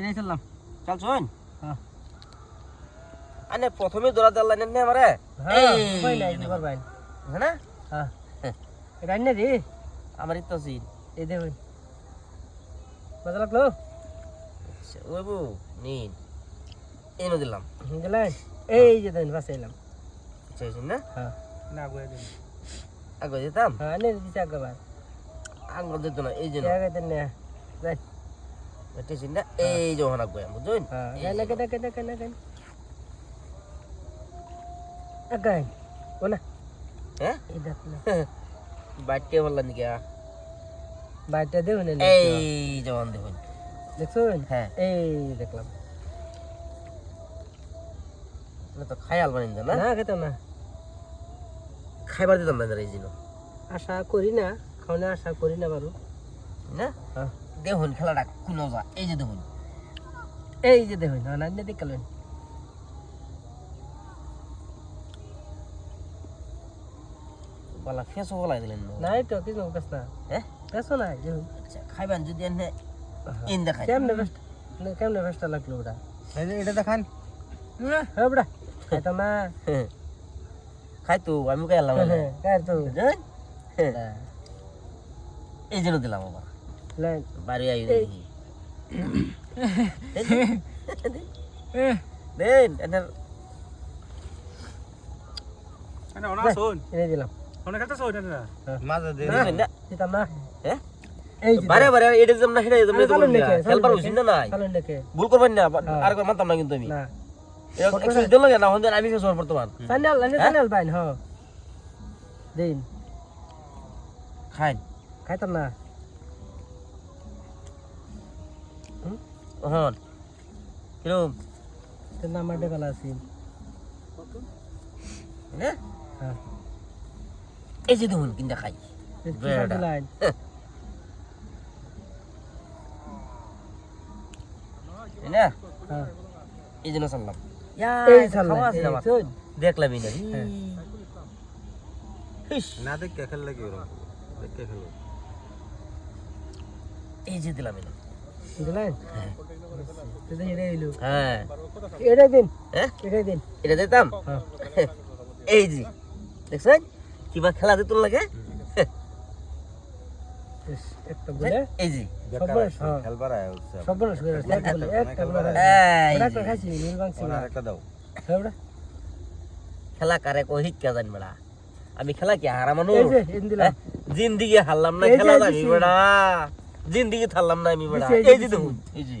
এটাই চললাম। চল শোন। হ্যাঁ। আনে প্রথমে দৌড়া দেওয়ার লাইনে নে আমারে। হ্যাঁ কই নাই। ভাই হ্যাঁ না? হ্যাঁ। রে? তো সিন এই দে ভাই মজা লাগল? ওই বউ নিন। এনে দিলাম। গেলেন এই যে দেন বাসে এলাম। চাইছেন না? হ্যাঁ। না গয়ে দিন। আগে দিতাম? হ্যাঁ আনে দিছে একবার আঙ্গুল দিত না এই জন্য। জায়গা দেন না। যাই। চাইছেন না এই যে ওখানে বুঝুন কেন কেন কেন কেন কেন আগাই ওনা হ্যাঁ এই দেখ না বাইটকে বললাম নাকি বাইরটা দেও এই জবান দেখুন দেখছুন হ্যাঁ এই দেখলাম না তো খায়াল বানিয়ে না না খেতাম না খাইবার দিতাম না এই জন্য আশা করি না খাওয়ানো আশা করি না বারু না? হ্যাঁ। দেখুন খেলাটা কোনো যা এই যে দেখুন। এই যে দেখুন না না দেখালেন বলা ফেসও বলাই দিলেন। নাই তো কিছু কাজ না। হ্যাঁ? কাছো নাই আচ্ছা খাইবান যদি এনে ইন দেখাই। কেমনে বেস্ট কেমনে বেস্ট লাগল ওটা? এটা দেখান। হ্যাঁ বড়া খাইতাম না। খাই তো আমি খাই এলাম কার তো বুঝলেন এই জন্য দিলাম আবার। বাড়ি আই। দেন এনার মানে ওনা শোন এনে দিলাম ওনা খেতে শোন এটা মাঝে দে না দিতাম না হ্যাঁ বারে বারে এটা যেমন না সেটা যেমন খেলবার বুঝছেন না নাই ভুল করবেন না। আর মানতাম না কিন্তু আমি না একশো দিল না হন আমি শেষ হওয়ার বর্তমান সান্ডাল সান্ডাল বাইন হ দিন খাই খাইতাম না হন। কিরম? তোর নাম মাঠে গেলা আছি। না হ্যাঁ। এই যে দেখুন কিনতে খাই। বেড়া। লাইন তাই না হ্যাঁ। এই জন্য চাললাম এই চাললাম, খাওয়া আছে না এই আমার। শোন। দেখলামই না। হ্যাঁ। ইস, না দেখ কে খেললে কি ওরকম দেখ কে খেলবে। এই যে দিলাম হ্যাঁ। এটাই দিন। হ্যাঁ? এটাই দিন। এটা দিতাম? হ্যাঁ। এই যে দেখছেন? কিবা খেলা দিত লাগে? এই করে একটা বলে। একটা বলে। এই ওটা যে। তো খাইছি নীল বাংছি না একটা দাও। বড়া খেলা কারে কো শিক্ষা জানি বেড়া। আমি খেলা কি হারা মানুষ? জিন্দিগি হারলাম না খেলা জানি বেড়া। জিন্দিগি থারলাম না আমি বেড়া। এই যে দেখুন এই যে।